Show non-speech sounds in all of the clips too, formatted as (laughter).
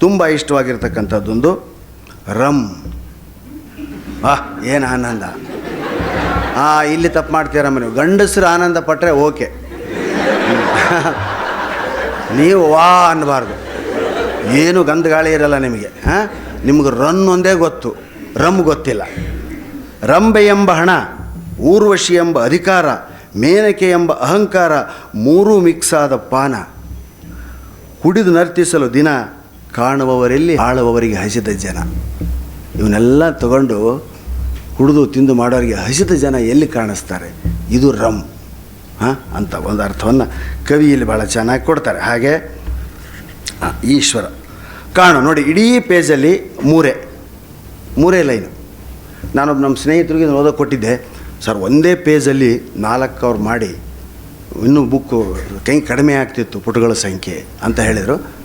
ತುಂಬ ಇಷ್ಟವಾಗಿರ್ತಕ್ಕಂಥದ್ದೊಂದು ರಮ್ ಆ, ಏನು ಆನಂದ? ಆ, ಇಲ್ಲಿ ತಪ್ಪು ಮಾಡ್ತೀರಮ್ಮ ನೀವು ಗಂಡಸರು ಆನಂದ ಪಟ್ಟರೆ ಓಕೆ. ನೀವು ವಾ ಅನ್ನಬಾರ್ದು ಏನು ಗಂಧ ಗಾಳಿ ಇರಲ್ಲ ನಿಮಗೆ ಹಾಂ ನಿಮ್ಗೆ ರನ್ ಒಂದೇ ಗೊತ್ತು ರಮ್ ಗೊತ್ತಿಲ್ಲ. ರಂಬೆ ಎಂಬ ಹಣ, ಊರ್ವಶಿ ಎಂಬ ಅಧಿಕಾರ, ಮೇನಕೆ ಎಂಬ ಅಹಂಕಾರ, ಮೂರೂ ಮಿಕ್ಸ್ ಆದ ಪಾನ. ಕುಡಿದು ನರ್ತಿಸಲು ದಿನ ಕಾಣುವವರೆಲ್ಲಿ ಆಳುವವರಿಗೆ ಹಸಿದ ಜನ. ಇವನ್ನೆಲ್ಲ ತಗೊಂಡು ಕುಡಿದು ತಿಂದು ಮಾಡೋರಿಗೆ ಹಸಿದ ಜನ ಎಲ್ಲಿ ಕಾಣಿಸ್ತಾರೆ? ಇದು ರಮ್ ಹಾಂ? ಅಂತ ಒಂದು ಅರ್ಥವನ್ನು ಕವಿಯಲ್ಲಿ ಭಾಳ ಚೆನ್ನಾಗಿ ಕೊಡ್ತಾರೆ. ಹಾಗೆ ಈಶ್ವರ. ಕಾಣು, ನೋಡಿ, ಇಡೀ ಪೇಜಲ್ಲಿ ಮೂರೇ. ಮೂರೇ ಲೈನು. ನಾನೊಬ್ಬ ನಮ್ಮ ಸ್ನೇಹಿತರಿಗೆ ಓದೋ ಕೊಟ್ಟಿದ್ದೆ. ಸರ್, ಒಂದೇ ಪೇಜಲ್ಲಿ ನಾಲ್ಕು ಅವ್ರು ಮಾಡಿ, ಇನ್ನೂ ಬುಕ್ಕು ಕೈ ಕಡಿಮೆ ಆಗ್ತಿತ್ತು ಪುಟಗಳ ಸಂಖ್ಯೆ ಅಂತ ಹೇಳಿದರು.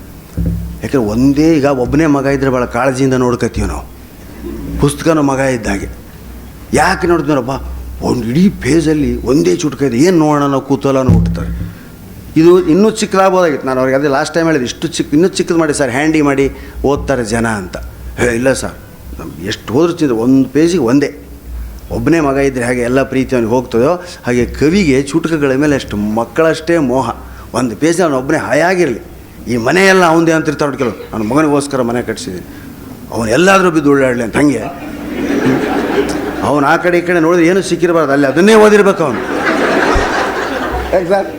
ಯಾಕಂದ್ರೆ ಒಂದೇ ಈಗ ಒಬ್ಬನೇ ಮಗ ಇದ್ದರೆ ಭಾಳ ಕಾಳಜಿಯಿಂದ ನೋಡ್ಕೊತೀವಿ ನಾವು. ಪುಸ್ತಕನೂ ಮಗ ಇದ್ದಾಗೆ ಯಾಕೆ ನೋಡಿದ್ನೋರಪ್ಪ ಒಂದು ಇಡೀ ಪೇಜಲ್ಲಿ ಒಂದೇ ಚುಟುಕ ಇದೆ. ಏನು ನೋಡೋಣ ನಾವು ಕೂತಲ್ಲ ಹುಟ್ಟುತ್ತಾರೆ ಇದು ಇನ್ನೂ ಚಿಕ್ಕದಾಗ್ಬೋದಾಗಿತ್ತು. ನಾನು ಅವ್ರಿಗೆ ಅದೇ ಲಾಸ್ಟ್ ಟೈಮ್ ಹೇಳಿದೆ, ಇಷ್ಟು ಚಿಕ್ಕ, ಇನ್ನೂ ಚಿಕ್ಕದು ಮಾಡಿ ಸರ್ ಹ್ಯಾಂಡಿ ಮಾಡಿ ಓದ್ತಾರೆ ಜನ ಅಂತ. ಹೇ, ಇಲ್ಲ ಸರ್ ನಮ್ಗೆ ಎಷ್ಟು ಹೋದ್ರೂ ಚಿಂತೆ, ಒಂದು ಪೇಜಿಗೆ ಒಂದೇ. ಒಬ್ಬನೇ ಮಗ ಇದ್ದರೆ ಹಾಗೆ ಎಲ್ಲ ಪ್ರೀತಿ ಅವನಿಗೆ ಹೋಗ್ತದೋ, ಹಾಗೆ ಕವಿಗೆ ಚುಟುಕಗಳ ಮೇಲೆ ಅಷ್ಟು ಮಕ್ಕಳಷ್ಟೇ ಮೋಹ. ಒಂದು ಪೇಜ್ ಅವನು ಒಬ್ಬನೇ ಹಾಯಾಗಿರಲಿ. ಈ ಮನೆಯೆಲ್ಲ ಅಂತ ಅಂತಿರ್ತಾವೆ ಕೆಲವು ನನ್ನ ಮಗನಿಗೋಸ್ಕರ ಮನೆ ಕಟ್ಸಿದ್ದೀನಿ. ಅವನು ಎಲ್ಲಾದರೂ ಬಿದ್ದು ಉಳ್ಳಾಡಲಿ ಅಂತ ಹಂಗೆ. ಅವನು ಆ ಕಡೆ ಈ ಕಡೆ ನೋಡಿದ್ರೆ ಏನು ಸಿಕ್ಕಿರಬಾರ್ದು. ಅಲ್ಲಿ ಅದನ್ನೇ ಓದಿರ್ಬೇಕು ಅವನು. ಎಕ್ಸಾಕ್ಟ್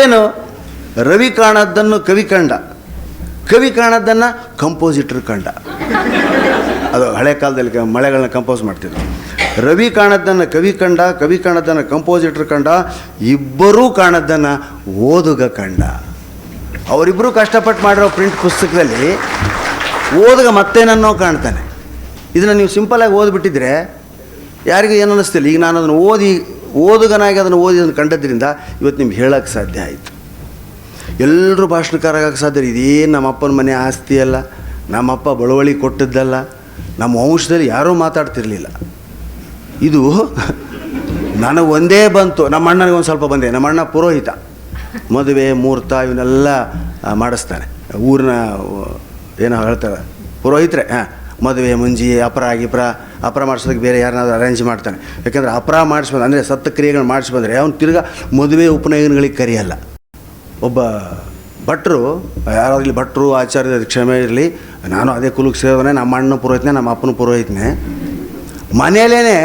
ಏನು? ರವಿ ಕಾಣದ್ದನ್ನು ಕವಿ ಕಂಡ. ಕವಿ ಕಾಣದ್ದನ್ನು ಕಂಪೋಸಿಟ್ರ್ ಕಂಡ. ಅದು ಹಳೆ ಕಾಲದಲ್ಲಿ ಮಳೆಗಳನ್ನ ಕಂಪೋಸ್ ಮಾಡ್ತಿದ್ರು. ರವಿ ಕಾಣದ್ದನ್ನು ಕವಿ ಕಂಡ, ಕವಿ ಕಾಣದ್ದನ್ನು ಕಂಪೋಸಿಟರ್ ಕಂಡ, ಇಬ್ಬರೂ ಕಾಣದ್ದನ್ನು ಓದುಗ ಕಂಡ. ಅವರಿಬ್ಬರು ಕಷ್ಟಪಟ್ಟು ಮಾಡಿರೋ ಪ್ರಿಂಟ್ ಪುಸ್ತಕದಲ್ಲಿ ಓದುಗ ಮತ್ತೇನನ್ನೋ ಕಾಣ್ತಾನೆ. ಇದನ್ನು ನೀವು ಸಿಂಪಲಾಗಿ ಓದ್ಬಿಟ್ಟಿದ್ರೆ ಯಾರಿಗೂ ಏನು ಅನ್ನಿಸ್ತಿಲ್ಲ ಈಗ ನಾನು ಅದನ್ನು ಓದಿ, ಓದುಗನಾಗಿ ಅದನ್ನು ಓದಿ ಅದನ್ನು ಕಂಡದ್ರಿಂದ ಇವತ್ತು ನಿಮ್ಗೆ ಹೇಳೋಕ್ಕೆ ಸಾಧ್ಯ ಆಯಿತು. ಎಲ್ಲರೂ ಭಾಷಣಕಾರ ಆಗಕ್ಕೆ ಸಾಧ್ಯ. ಇದೇನು ನಮ್ಮ ಅಪ್ಪನ ಮನೆ ಆಸ್ತಿ ಅಲ್ಲ. ನಮ್ಮಪ್ಪ ಬಳುವಳಿ ಕೊಟ್ಟದ್ದಲ್ಲ. ನಮ್ಮ ವಂಶದಲ್ಲಿ ಯಾರೂ ಮಾತಾಡ್ತಿರ್ಲಿಲ್ಲ. ಇದು ನನಗೆ ಒಂದೇ ಬಂತು. ನಮ್ಮ ಅಣ್ಣನಿಗೆ ಒಂದು ಸ್ವಲ್ಪ ಬಂದೆ. ನಮ್ಮ ಅಣ್ಣ ಪುರೋಹಿತ. ಮದುವೆ, ಮುಹೂರ್ತ ಇವನ್ನೆಲ್ಲ ಮಾಡಿಸ್ತಾನೆ. ಊರಿನ ಏನೋ ಹೇಳ್ತಾರೆ. ಪುರೋಹಿತರೆ, ಹಾಂ, ಮದುವೆ, ಮುಂಜಿ, ಅಪರ, ಗಿಪ್ರ, ಅಪರ ಮಾಡಿಸೋದಕ್ಕೆ ಬೇರೆ ಯಾರನ್ನಾದ್ರೂ ಅರೇಂಜ್ ಮಾಡ್ತಾನೆ. ಯಾಕೆಂದರೆ ಅಪರ ಮಾಡಿಸ್ಬಂದು, ಅಂದರೆ ಸತ್ತ ಕ್ರಿಯೆಗಳು ಮಾಡಿಸ್ಬಂದ್ರೆ ಅವ್ನು ತಿರ್ಗಾ ಮದುವೆ ಉಪನಯನಗಳಿಗೆ ಕರೆಯಲ್ಲ. ಒಬ್ಬ ಭಟ್ರು ಯಾರಾಗಲಿ ಭಟ್ರು ಆಚಾರ್ಯ ಕ್ಷಮೆ ಇರಲಿ, ನಾನು ಅದೇ ಕುಲಕ್ಕೆ ಸೇರಿದವನೇ ನಮ್ಮ ಅಣ್ಣ ಪುರೋಹಿತನೇ, ನಮ್ಮ ಅಪ್ಪನ ಪುರೋಹಿತನೇ. ಮನೆಯಲ್ಲೇ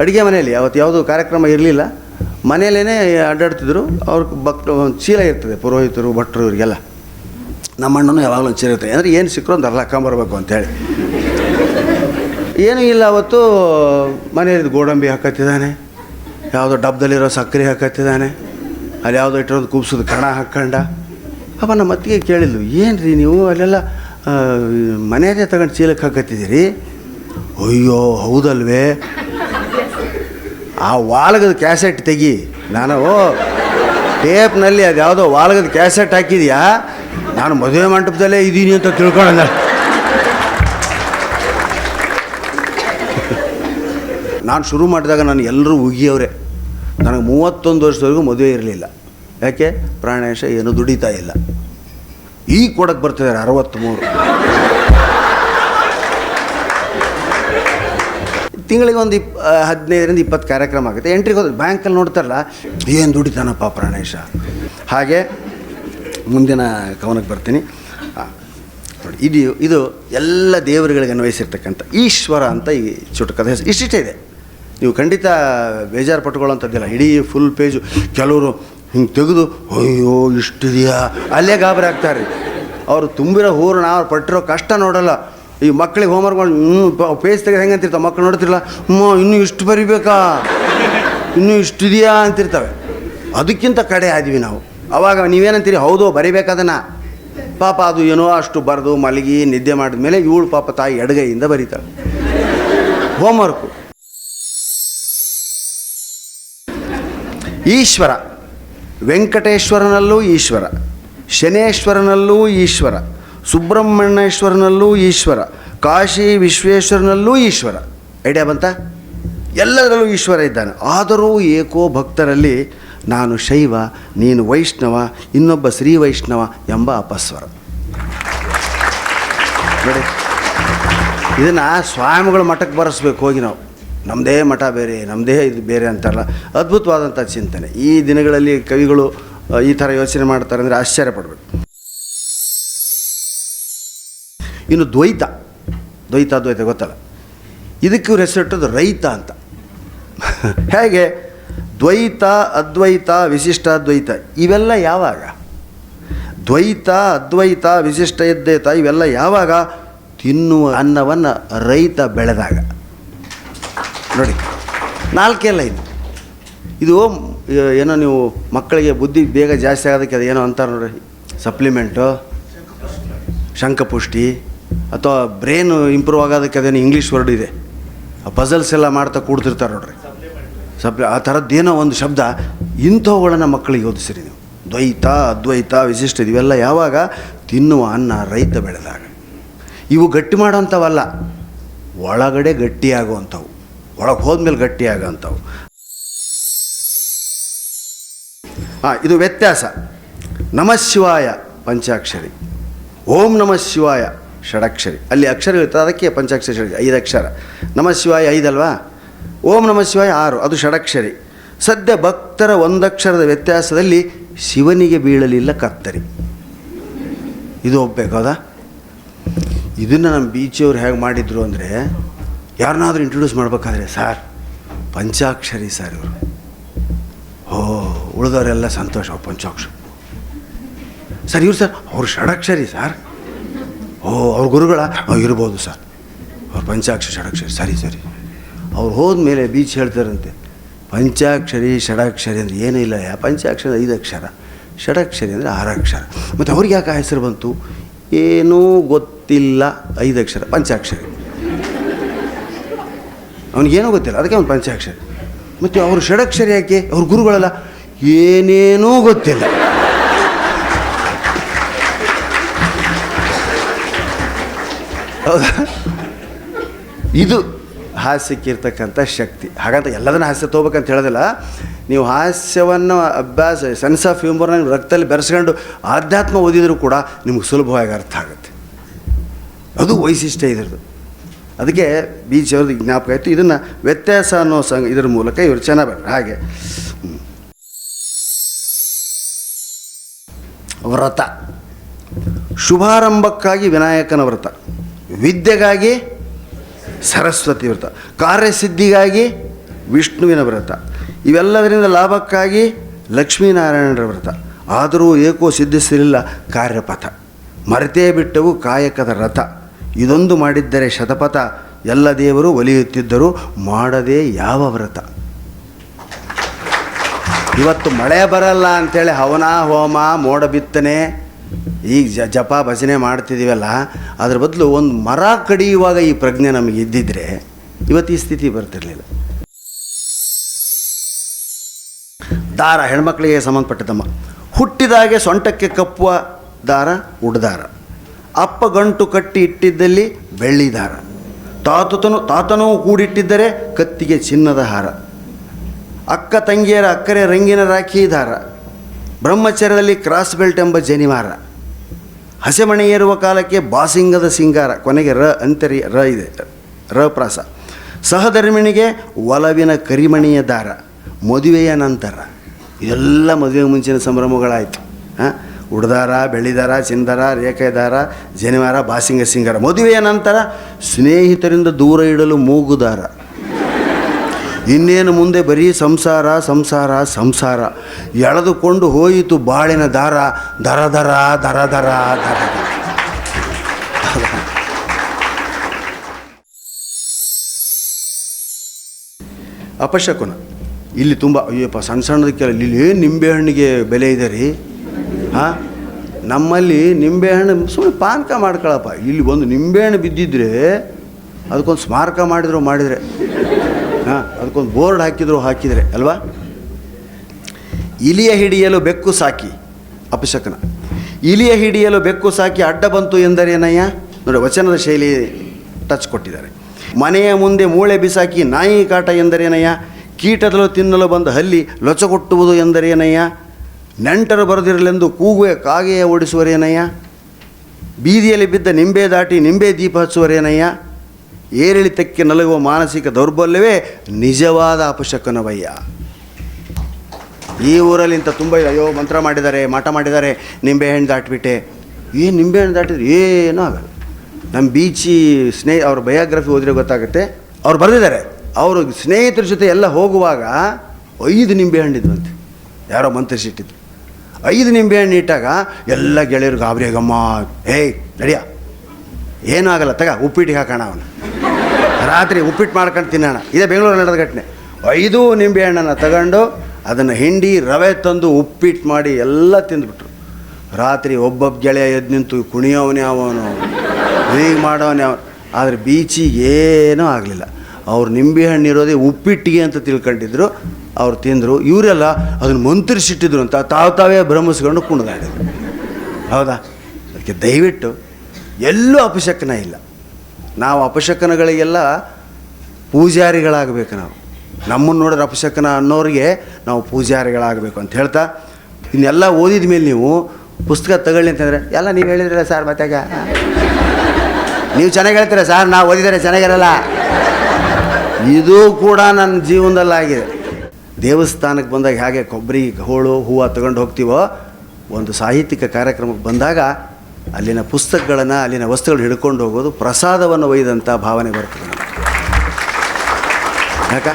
ಅಡುಗೆ ಮನೆಯಲ್ಲಿ ಅವತ್ತು ಯಾವುದು ಕಾರ್ಯಕ್ರಮ ಇರಲಿಲ್ಲ. ಮನೆಯಲ್ಲೇ ಅಡ್ಡಾಡ್ತಿದ್ರು. ಅವ್ರ ಭಕ್ತ ಒಂದು ಚೀಲ ಇರ್ತದೆ, ಪುರೋಹಿತರು, ಭಟ್ರು ಇವರಿಗೆಲ್ಲ. ನಮ್ಮ ಅಣ್ಣನೂ ಯಾವಾಗಲೂ ಒಂದು ಚೀಲ ಇರ್ತದೆ ಅಂದರೆ ಏನು ಸಿಕ್ಕರು ಒಂದು ಅರ್ಧ ಹಾಕೊಂಬರ್ಬೇಕು ಅಂತೇಳಿ ಏನೂ ಇಲ್ಲ ಅವತ್ತು ಮನೆಯಲ್ಲಿ ಗೋಡಂಬಿ ಹಾಕತ್ತಿದ್ದಾನೆ. ಯಾವುದೋ ಡಬ್ಬದಲ್ಲಿರೋ ಸಕ್ಕರೆ ಹಾಕತ್ತಿದ್ದಾನೆ. ಅಲ್ಲಿ ಯಾವುದೋ ಇಟ್ಟಿರೋದು ಕೂಪ್ಸೋದು ಕಣ ಹಾಕ್ಕೊಂಡ. ಅಪ್ಪ, ನಮ್ಮ ಅತ್ತಿಗೆ ಕೇಳಿದ್ಲು ಏನು ರೀ ನೀವು ಅಲ್ಲೆಲ್ಲ ಮನೆಯದೇ ತಗೊಂಡು ಚೀಲಕ್ಕೆ ಹಾಕತ್ತಿದ್ದೀರಿ? ಅಯ್ಯೋ, ಹೌದಲ್ವೇ? ಆ ವಾಲ್ಗದ ಕ್ಯಾಸೆಟ್ ತೆಗಿ. ನಾನು ಟೇಪ್ನಲ್ಲಿ ಅದು ಯಾವುದೋ ವಾಲ್ಗದ ಕ್ಯಾಸೆಟ್ ಹಾಕಿದ್ಯಾ? ನಾನು ಮದುವೆ ಮಂಟಪದಲ್ಲೇ ಇದ್ದೀನಿ ಅಂತ ತಿಳ್ಕೊಂಡ ನಾನು ಶುರು ಮಾಡಿದಾಗ ನಾನು ಎಲ್ಲರೂ ಉಗಿಯವ್ರೆ. ನನಗೆ ಮೂವತ್ತೊಂದು ವರ್ಷದವರೆಗೂ ಮದುವೆ ಇರಲಿಲ್ಲ. ಯಾಕೆ? ಪ್ರಾಣೇಶ ಏನು ದುಡಿತಾ ಇಲ್ಲ. ಈಗ ಕೊಡಕ್ಕೆ ಬರ್ತಿದ್ದಾರೆ ಅರವತ್ತ್ಮೂರು ತಿಂಗಳಿಗೆ ಒಂದು ಇಪ್ ಹದಿನೈದರಿಂದ ಇಪ್ಪತ್ತು ಕಾರ್ಯಕ್ರಮ ಆಗುತ್ತೆ. ಎಂಟ್ರಿಗೆ ಹೋದ್ರೆ ಬ್ಯಾಂಕಲ್ಲಿ ನೋಡ್ತಾರಲ್ಲ, ಏನು ದುಡಿತಾನಪ್ಪ ಪ್ರಾಣೇಶ? ಹಾಗೆ ಮುಂದಿನ ಕವನಕ್ಕೆ ಬರ್ತೀನಿ. ನೋಡಿ, ಇದು ಇದು ಎಲ್ಲ ದೇವರುಗಳಿಗೆ ಅನ್ವಯಿಸಿರ್ತಕ್ಕಂಥ ಈಶ್ವರ ಅಂತ ಈ ಚುಟುಕದ ಹೆಸರು. ಇಷ್ಟಿಷ್ಟೇ ಇದೆ. ನೀವು ಖಂಡಿತ ಬೇಜಾರು ಪಟ್ಕೊಳ್ಳೋಂಥದ್ದಿಲ್ಲ ಇಡೀ ಫುಲ್ ಪೇಜು ಕೆಲವರು ಹಿಂಗೆ ತೆಗೆದು, ಅಯ್ಯೋ, ಇಷ್ಟಿದೆಯಾ? ಅಲ್ಲೇ ಗಾಬರಿ ಆಗ್ತಾರೆ ಅವರು ತುಂಬಿರೋ ಹೂರು ನಾವು ಪಟ್ಟಿರೋ ಕಷ್ಟ ನೋಡಲ್ಲ. ಈ ಮಕ್ಕಳಿಗೆ ಹೋಮ್ವರ್ಕ್ ಮಾಡಿ ಹ್ಞೂ ತೆಗೆದು ಹೆಂಗೆ ಅಂತಿರ್ತಾವೆ? ಮಕ್ಕಳು ನೋಡ್ತಿರಲ್ಲ ಹ್ಞೂ ಇನ್ನೂ ಇಷ್ಟು ಬರಿಬೇಕಾ? ಇನ್ನೂ ಇಷ್ಟಿದೆಯಾ ಅಂತಿರ್ತವೆ. ಅದಕ್ಕಿಂತ ಕಡೆ ಆದ್ವಿ ನಾವು. ಅವಾಗ ನೀವೇನಂತೀರಿ? ಹೌದು ಬರಿಬೇಕಾದನ್ನ ಪಾಪ ಅದು ಏನೋ ಅಷ್ಟು ಬರೆದು ಮಲಗಿ ನಿದ್ದೆ ಮಾಡಿದ ಮೇಲೆ ಇವಳು ಪಾಪ ತಾಯಿ ಎಡಗೈಯಿಂದ ಬರೀತಾಳೆ. ಹೋಮ್ವರ್ಕು ಈಶ್ವರ. ವೆಂಕಟೇಶ್ವರನಲ್ಲೂ ಈಶ್ವರ. ಶನೇಶ್ವರನಲ್ಲೂ ಈಶ್ವರ. ಸುಬ್ರಹ್ಮಣ್ಯೇಶ್ವರನಲ್ಲೂ ಈಶ್ವರ, ಕಾಶಿ ವಿಶ್ವೇಶ್ವರನಲ್ಲೂ ಈಶ್ವರ. ಐಡಿಯಾ ಬಂತ? ಎಲ್ಲದರಲ್ಲೂ ಈಶ್ವರ ಇದ್ದಾನೆ. ಆದರೂ ಏಕೋ ಭಕ್ತರಲ್ಲಿ ನಾನು ಶೈವ, ನೀನು ವೈಷ್ಣವ, ಇನ್ನೊಬ್ಬ ಶ್ರೀ ವೈಷ್ಣವ ಎಂಬ ಅಪಸ್ವರ. ನೋಡಿ, ಇದನ್ನು ಸ್ವಾಮಿಗಳ ಮಠಕ್ಕೆ ಬರೆಸ್ಬೇಕು ಹೋಗಿ ನಾವು. ನಮ್ಮದೇ ಮಠ ಬೇರೆ ನಮ್ಮದೇ ಇದು ಬೇರೆ ಅಂತಾರಲ್ಲ. ಅದ್ಭುತವಾದಂಥ ಚಿಂತನೆ. ಈ ದಿನಗಳಲ್ಲಿ ಕವಿಗಳು ಈ ಥರ ಯೋಚನೆ ಮಾಡ್ತಾರೆ ಅಂದರೆ ಆಶ್ಚರ್ಯ ಪಡಬೇಕು. ಇನ್ನು ದ್ವೈತ ದ್ವೈತ ದ್ವೈತ ಗೊತ್ತಲ್ಲ. ಇದಕ್ಕೆ ಇವ್ರು ಹೆಸರಿಟ್ಟದ್ದು ರೈತ ಅಂತ. (laughs) ಹೇಗೆ? ದ್ವೈತ, ಅದ್ವೈತ, ವಿಶಿಷ್ಟ, ಅದ್ವೈತ, ಇವೆಲ್ಲ ಯಾವಾಗ? ದ್ವೈತ, ಅದ್ವೈತ, ವಿಶಿಷ್ಟ, ಎದ್ದೇತ, ಇವೆಲ್ಲ ಯಾವಾಗ? ತಿನ್ನುವ ಅನ್ನವನ್ನು ರೈತ ಬೆಳೆದಾಗ. ನೋಡಿ, ನಾಲ್ಕೇ ಲೈನ್. ಇದು ಏನೋ ನೀವು ಮಕ್ಕಳಿಗೆ ಬುದ್ಧಿ ಬೇಗ ಜಾಸ್ತಿ ಆಗೋದಕ್ಕೆ ಅದು ಏನೋ ಅಂತಾರೆ ನೋಡಿ ಸಪ್ಲಿಮೆಂಟು, ಶಂಖಪುಷ್ಟಿ. ಅಥವಾ ಬ್ರೈನ್ ಇಂಪ್ರೂವ್ ಆಗೋದಕ್ಕೆ ಅದೇನು ಇಂಗ್ಲೀಷ್ ವರ್ಡ್ ಇದೆ. ಆ ಪಜಲ್ಸ್ ಎಲ್ಲ ಮಾಡ್ತಾ ಕೂಡ್ತಿರ್ತಾರೆ ನೋಡ್ರಿ. ಸಪ್ಲಿ ಆ ಥರದ್ದೇನೋ ಒಂದು ಶಬ್ದ ಇಂಥವುಗಳನ್ನು ಮಕ್ಕಳಿಗೆ ಓದಿಸಿರಿ ನೀವು. ದ್ವೈತ, ಅದ್ವೈತ, ವಿಶಿಷ್ಟ ಇವೆಲ್ಲ ಯಾವಾಗ? ತಿನ್ನುವ ಅನ್ನ, ರೈತ ಬೆಳೆದಾಗ. ಇವು ಗಟ್ಟಿ ಮಾಡೋಂಥವಲ್ಲ ಒಳಗಡೆ ಗಟ್ಟಿಯಾಗುವಂಥವು. ಒಳಗೆ ಹೋದ್ಮೇಲೆ ಗಟ್ಟಿಯಾಗೋಂಥವು ಹಾಂ, ಇದು ವ್ಯತ್ಯಾಸ. ನಮಃ ಶಿವಾಯ ಪಂಚಾಕ್ಷರಿ. ಓಂ ನಮಃ ಶಿವಾಯ. ಷಡಕ್ಷರಿ. ಅಲ್ಲಿ ಅಕ್ಷರ ಇರ್ತದೆ ಅದಕ್ಕೆ ಪಂಚಾಕ್ಷರಿ ಷಡ ಐದು ಅಕ್ಷರ. ನಮಃ ಶಿವಾಯ ಐದಲ್ವಾ ಓಂ ನಮ ಶಿವಾಯ ಆರು, ಅದು ಷಡಕ್ಷರಿ. ಸದ್ಯ ಭಕ್ತರ ಒಂದಕ್ಷರದ ವ್ಯತ್ಯಾಸದಲ್ಲಿ ಶಿವನಿಗೆ ಬೀಳಲಿಲ್ಲ ಕತ್ತರಿ. ಇದು ಒಪ್ಪಬೇಕು ಹೌದಾ? ಇದನ್ನು ನಮ್ಮ ಬೀಚಿಯವ್ರು ಹೇಗೆ ಮಾಡಿದ್ರು ಅಂದರೆ, ಯಾರನ್ನಾದರೂ ಇಂಟ್ರೊಡ್ಯೂಸ್ ಮಾಡಬೇಕಾದ್ರೆ, ಸರ್, ಪಂಚಾಕ್ಷರಿ ಸರ್ ಇವರು. ಓ ಉಳಿದವರೆಲ್ಲ ಸಂತೋಷ ಪಂಚಾಕ್ಷರಿ ಸರ್, ಇವ್ರು ಸರ್, ಅವ್ರು ಷಡಕ್ಷರಿ ಸರ್. ಓ ಅವ್ರ ಗುರುಗಳ "ಆ, ಇರ್ಬೋದು ಸರ್. ಅವ್ರ ಪಂಚಾಕ್ಷರಿ ಷಡಾಕ್ಷರಿ ಸರಿ ಸರಿ. ಅವ್ರು ಹೋದ್ಮೇಲೆ ಬೀಚ್ ಹೇಳ್ತಾರಂತೆ. ಪಂಚಾಕ್ಷರಿ ಷಡಾಕ್ಷರಿ ಅಂದರೆ ಏನೂ ಇಲ್ಲ ಯಾ ಪಂಚಾಕ್ಷರ ಐದು ಅಕ್ಷರ ಷಡಾಕ್ಷರಿ ಅಂದರೆ ಆರು ಅಕ್ಷರ ಮತ್ತು ಅವ್ರಿಗೆ ಯಾಕೆ ಆ ಹೆಸರು ಬಂತು? ಏನೂ ಗೊತ್ತಿಲ್ಲ ಐದು ಅಕ್ಷರ ಪಂಚಾಕ್ಷರಿ. ಅವನಿಗೇನೂ ಗೊತ್ತಿಲ್ಲ ಅದಕ್ಕೆ ಅವ್ನು ಪಂಚಾಕ್ಷರಿ. ಮತ್ತು ಅವರು ಷಡಾಕ್ಷರಿ ಯಾಕೆ? ಅವ್ರ ಗುರುಗಳಲ್ಲ ಏನೇನೂ ಗೊತ್ತಿಲ್ಲ. ಹೌದಾ? ಇದು ಹಾಸ್ಯಕ್ಕಿರ್ತಕ್ಕಂಥ ಶಕ್ತಿ. ಹಾಗಂತ ಎಲ್ಲದನ್ನ ಹಾಸ್ಯ ತೊಗೋಬೇಕಂತ ಹೇಳೋದಿಲ್ಲ. ನೀವು ಹಾಸ್ಯವನ್ನು ಅಭ್ಯಾಸ ಸೆನ್ಸ್ ಆಫ್ ಹ್ಯೂಮರ್ನ ರಕ್ತದಲ್ಲಿ ಬೆರೆಸ್ಕೊಂಡು ಆಧ್ಯಾತ್ಮ ಓದಿದರೂ ಕೂಡ ನಿಮ್ಗೆ ಸುಲಭವಾಗಿ ಅರ್ಥ ಆಗುತ್ತೆ. ಅದು ವೈಶಿಷ್ಟ್ಯ ಇದ್ರದ್ದು. ಅದಕ್ಕೆ ಬೀಚ್ ಜ್ಞಾಪಕ ಆಯಿತು. ಇದನ್ನು ವ್ಯತ್ಯಾಸ ಅನ್ನೋ ಸಂಗ ಇದರ ಮೂಲಕ ಇವರು ಚೆನ್ನಾಗಿ ಬರ್ತಾರೆ ಹಾಗೆ. ವ್ರತ. ಶುಭಾರಂಭಕ್ಕಾಗಿ ವಿನಾಯಕನ ವ್ರತ. ವಿದ್ಯೆಗಾಗಿ ಸರಸ್ವತಿ ವ್ರತ, ಕಾರ್ಯಸಿದ್ಧಿಗಾಗಿ ವಿಷ್ಣುವಿನ ವ್ರತ, ಇವೆಲ್ಲದರಿಂದ ಲಾಭಕ್ಕಾಗಿ ಲಕ್ಷ್ಮೀನಾರಾಯಣರ ವ್ರತ. ಆದರೂ ಏಕೋ ಸಿದ್ಧಿಸಲಿಲ್ಲ ಕಾರ್ಯಪಥ. ಮರೆತೇ ಬಿಟ್ಟವು ಕಾಯಕದ ರಥ. ಇದೊಂದು ಮಾಡಿದ್ದರೆ ಶತಪಥ. ಎಲ್ಲ ದೇವರು ಒಲಿಯುತ್ತಿದ್ದರು ಮಾಡದೇ ಯಾವ ವ್ರತ. ಇವತ್ತು ಮಳೆ ಬರಲ್ಲ ಅಂಥೇಳಿ ಹವನ ಹೋಮ ಮೋಡ ಬಿತ್ತನೆ ಈಗ ಜ ಜಪ ಭಜನೆ ಮಾಡ್ತಿದ್ದೀವಲ್ಲ ಅದ್ರ ಬದಲು ಒಂದು ಮರ ಕಡಿಯುವಾಗ ಈ ಪ್ರಜ್ಞೆ ನಮಗೆ ಇದ್ದಿದ್ರೆ ಇವತ್ತು ಈ ಸ್ಥಿತಿ ಬರ್ತಿರಲಿಲ್ಲ. ದಾರ ಹೆಣ್ಮಕ್ಳಿಗೆ ಸಂಬಂಧಪಟ್ಟಿದ್ದಮ್ಮ. ಹುಟ್ಟಿದಾಗೆ ಸೊಂಟಕ್ಕೆ ಕಪ್ಪುವ ದಾರ ಉಡ್ದಾರ ಅಪ್ಪ ಗಂಟು ಕಟ್ಟಿ ಇಟ್ಟಿದ್ದಲ್ಲಿ ಬೆಳ್ಳಿ ದಾರ. ತಾತನು ತಾತನೂ ಕೂಡಿಟ್ಟಿದ್ದರೆ ಕತ್ತಿಗೆ ಚಿನ್ನದ ಹಾರ. ಅಕ್ಕ ತಂಗಿಯರ ಅಕ್ಕರೆ ರಂಗಿನ ರಾಖಿ ದಾರ. ಬ್ರಹ್ಮಚರ್ಯದಲ್ಲಿ ಕ್ರಾಸ್ ಬೆಲ್ಟ್ ಎಂಬ ಜನಿವಾರ. ಹಸೆಮಣೆ ಏರುವ ಕಾಲಕ್ಕೆ ಬಾಸಿಂಗದ ಸಿಂಗಾರ, ಕೊನೆಗೆ ರ ಅಂತರಿ, ರ ಇದೆ, ರ ಪ್ರಾಸ. ಸಹಧರ್ಮಿಣಿಗೆ ಒಲವಿನ ಕರಿಮಣಿಯ ದಾರ, ಮದುವೆಯ ನಂತರ. ಎಲ್ಲ ಮದುವೆ ಮುಂಚಿನ ಸಂಭ್ರಮಗಳಾಯಿತು. ಹಾಂ? ಉಡ್ದಾರ, ಬೆಳ್ಳಿದಾರ ಚಿಂದಾರ ರೇಖೆದಾರ, ಜನಿವಾರ, ಬಾಸಿಂಗ, ಸಿಂಗಾರ. ಮದುವೆಯ ನಂತರ ಸ್ನೇಹಿತರಿಂದ ದೂರ ಇಡಲು ಮೂಗುದಾರ. ಇನ್ನೇನು ಮುಂದೆ ಬರೀ ಸಂಸಾರ ಸಂಸಾರ ಸಂಸಾರ. ಎಳೆದುಕೊಂಡು ಹೋಯಿತು ಬಾಳಿನ ದಾರ. ದರ ದರ ದರ ದರ ದರ. ಅಪಶಕುನ. ಇಲ್ಲಿ ತುಂಬ, ಅಯ್ಯಪ್ಪ, ಸಣ್ಣ ಸಣ್ಣದಕ್ಕೆಲ್ಲ ಇಲ್ಲಿ ಏನು ನಿಂಬೆಹಣ್ಣಿಗೆ ಬೆಲೆ ಇದೆ ರೀ? ಹಾಂ? ನಮ್ಮಲ್ಲಿ ನಿಂಬೆಹಣ್ಣು ಸುಮ್ಮನೆ ಪಾನಕ ಮಾಡ್ಕೊಳಪ್ಪ. ಇಲ್ಲಿ ಒಂದು ನಿಂಬೆಹಣ್ಣು ಬಿದ್ದಿದ್ರೆ ಅದಕ್ಕೊಂದು ಸ್ಮಾರಕ ಮಾಡಿದ್ರು, ಮಾಡಿದರೆ. ಹಾಂ, ಅದಕ್ಕೊಂದು ಬೋರ್ಡ್ ಹಾಕಿದ್ರು, ಹಾಕಿದರೆ, ಅಲ್ವಾ? ಇಲಿಯ ಹಿಡಿಯಲು ಬೆಕ್ಕು ಸಾಕಿ, ಅಪಶಕನ. ಇಲಿಯ ಹಿಡಿಯಲು ಬೆಕ್ಕು ಸಾಕಿ ಅಡ್ಡ ಬಂತು ಎಂದರೇನಯ್ಯ? ನೋಡಿ, ವಚನದ ಶೈಲಿ ಟಚ್ ಕೊಟ್ಟಿದ್ದಾರೆ. ಮನೆಯ ಮುಂದೆ ಮೂಳೆ ಬಿಸಾಕಿ ನಾಯಿ ಕಾಟ ಎಂದರೇನಯ್ಯ? ಕೀಟದಲ್ಲೂ ತಿನ್ನಲು ಬಂದ ಹಲ್ಲಿ ಲೊಚಗೊಟ್ಟುವುದು ಎಂದರೇನಯ್ಯ? ನೆಂಟರು ಬರೆದಿರಲೆಂದು ಕೂಗುವೆ ಕಾಗೆಯ ಓಡಿಸುವರೇನಯ್ಯ? ಬೀದಿಯಲ್ಲಿ ಬಿದ್ದ ನಿಂಬೆ ದಾಟಿ ನಿಂಬೆ ದೀಪ ಹಚ್ಚುವರೇನಯ್ಯ? ಏರಿಳಿತಕ್ಕೆ ನಲಗುವ ಮಾನಸಿಕ ದೌರ್ಬಲ್ಯವೇ ನಿಜವಾದ ಅಪಶಕನವಯ್ಯ. ಈ ಊರಲ್ಲಿ ಇಂಥ ತುಂಬ ಅಯ್ಯೋ, ಮಂತ್ರ ಮಾಡಿದ್ದಾರೆ, ಮಾಟ ಮಾಡಿದ್ದಾರೆ ನಿಂಬೆಹಣ್ಣು ದಾಟಿಬಿಟ್ಟೆ. ಏನು ನಿಂಬೆಹಣ್ಣು ದಾಟಿದ್ರೆ ಏನೂ ಆಗಲ್ಲ. ನಮ್ಮ ಬೀಚಿ ಸ್ನೇಹ ಅವ್ರ ಬಯೋಗ್ರಫಿ ಓದಿದ್ರೆ ಗೊತ್ತಾಗುತ್ತೆ. ಅವ್ರು ಬರೆದಿದ್ದಾರೆ. ಅವರು ಸ್ನೇಹಿತರ ಜೊತೆ ಎಲ್ಲ ಹೋಗುವಾಗ ಐದು ನಿಂಬೆಹಣ್ಣಿದ್ವಂತೆ ಯಾರೋ ಮಂತ್ರಿಸಿಟ್ಟಿದ್ರು. ಐದು ನಿಂಬೆಹಣ್ಣು ಇಟ್ಟಾಗ ಎಲ್ಲ ಗೆಳೆಯರು ಗಾಬರಿಯಾಗಮ್ಮ ಗಮ್ಮ ಏಯ್, ನಡಿಯ. ಏನೂ ಆಗಲ್ಲ, ತಗ, ಉಪ್ಪಿಟ್ಟಿಗೆ ಹಾಕೋಣ ಅವನು. ರಾತ್ರಿ ಉಪ್ಪಿಟ್ಟು ಮಾಡ್ಕೊಂಡು ತಿನ್ನೋಣ. ಇದೇ ಬೆಂಗಳೂರು ನಡೆದ ಘಟನೆ. ಐದು ನಿಂಬೆಹಣ್ಣನ್ನು ತಗೊಂಡು ಅದನ್ನು ಹಿಂಡಿ ರವೆ ತಂದು ಉಪ್ಪಿಟ್ಟು ಮಾಡಿ ಎಲ್ಲ ತಿಂದ್ಬಿಟ್ರು. ರಾತ್ರಿ ಒಬ್ಬೊಬ್ಬ ಗೆಳೆಯ ಎದ್ದು ನಿಂತು ಕುಣಿಯೋವನೇ ಅವನು, ಹೀಗೆ ಮಾಡೋವನೇ ಅವನು. ಆದರೆ ಬೀಚಿಗೆ ಏನೂ ಆಗಲಿಲ್ಲ. ಅವ್ರು ನಿಂಬೆಹಣ್ಣು ಇರೋದೇ ಉಪ್ಪಿಟ್ಟಿಗೆ ಅಂತ ತಿಳ್ಕೊಂಡಿದ್ರು. ಅವ್ರು ತಿಂದರು. ಇವರೆಲ್ಲ ಅದನ್ನು ಮಂತ್ರಿಸಿಟ್ಟಿದ್ರು ಅಂತ ತಾವು ತಾವೇ ಭ್ರಮಿಸ್ಕೊಂಡು ಕುಣಿದಾಡಿದ್ರು. ಹೌದಾ? ಅದಕ್ಕೆ ದಯವಿಟ್ಟು ಎಲ್ಲೂ ಅಪಶಕನ ಇಲ್ಲ. ನಾವು ಅಪಶಕನಗಳಿಗೆಲ್ಲ ಪೂಜಾರಿಗಳಾಗಬೇಕು ನಾವು. ನಮ್ಮನ್ನು ನೋಡಿದ್ರೆ ಅಪಶಕನ ಅನ್ನೋರಿಗೆ ನಾವು ಪೂಜಾರಿಗಳಾಗಬೇಕು ಅಂತ ಹೇಳ್ತಾ, ಇನ್ನೆಲ್ಲ ಓದಿದ ಮೇಲೆ ನೀವು ಪುಸ್ತಕ ತಗೊಳ್ಳಿ ಅಂತಂದರೆ, ಎಲ್ಲ ನೀವು ಹೇಳಿದ್ರಲ್ಲ ಸರ್ ಮತ್ತಾಗ ನೀವು ಚೆನ್ನಾಗಿ ಹೇಳ್ತೀರ ಸರ್, ನಾವು ಓದಿದರೆ ಚೆನ್ನಾಗಿರಲ್ಲ. ಇದು ಕೂಡ ನನ್ನ ಜೀವನದಲ್ಲಾಗಿದೆ ದೇವಸ್ಥಾನಕ್ಕೆ ಬಂದಾಗ ಹೇಗೆ ಕೊಬ್ಬರಿ, ಹೋಳು, ಹೂವು ತಗೊಂಡು ಹೋಗ್ತೀವೋ, ಒಂದು ಸಾಹಿತ್ಯಿಕ ಕಾರ್ಯಕ್ರಮಕ್ಕೆ ಬಂದಾಗ ಅಲ್ಲಿನ ಪುಸ್ತಕಗಳನ್ನು, ಅಲ್ಲಿನ ವಸ್ತುಗಳು ಹಿಡ್ಕೊಂಡು ಹೋಗೋದು ಪ್ರಸಾದವನ್ನು ಒಯ್ದಂಥ ಭಾವನೆ ಬರ್ತದೆ ಯಾಕ?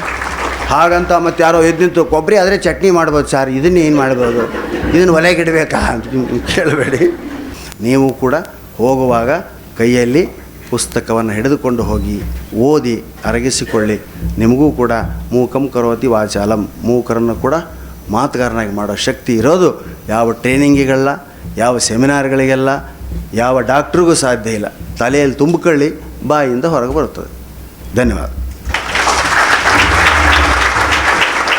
ಹಾಗಂತ ಮತ್ತೆ ಯಾರೋ ಎದ್ದು ನಿಂತು ಕೊಬ್ಬರಿ ಆದರೆ ಚಟ್ನಿ ಮಾಡ್ಬೋದು ಸರ್, ಇದನ್ನ ಏನು ಮಾಡ್ಬೋದು? ಇದನ್ನು ಒಲೆಗಿಡಬೇಕಾ ಅಂತ ಕೇಳಬೇಡಿ. ನೀವು ಕೂಡ ಹೋಗುವಾಗ ಕೈಯಲ್ಲಿ ಪುಸ್ತಕವನ್ನು ಹಿಡಿದುಕೊಂಡು ಹೋಗಿ ಓದಿ ಅರಗಿಸಿಕೊಳ್ಳಿ. ನಿಮಗೂ ಕೂಡ ಮೂಕಂ ಕರೋತಿ ವಾಚಾಲಂ. ಮೂಕರನ್ನು ಕೂಡ ಮಾತುಗಾರನಾಗಿ ಮಾಡೋ ಶಕ್ತಿ ಇರೋದು ಯಾವ ಟ್ರೈನಿಂಗಿಗೆಲ್ಲ ಯಾವ ಸೆಮಿನಾರ್ಗಳಿಗೆಲ್ಲ ಯಾವ ಡಾಕ್ಟ್ರಿಗೂ ಸಾಧ್ಯ ಇಲ್ಲ. ತಲೆಯಲ್ಲಿ ತುಂಬಿಕೊಳ್ಳಿ ಬಾಯಿಂದ ಹೊರಗೆ ಬರುತ್ತದೆ. ಧನ್ಯವಾದ.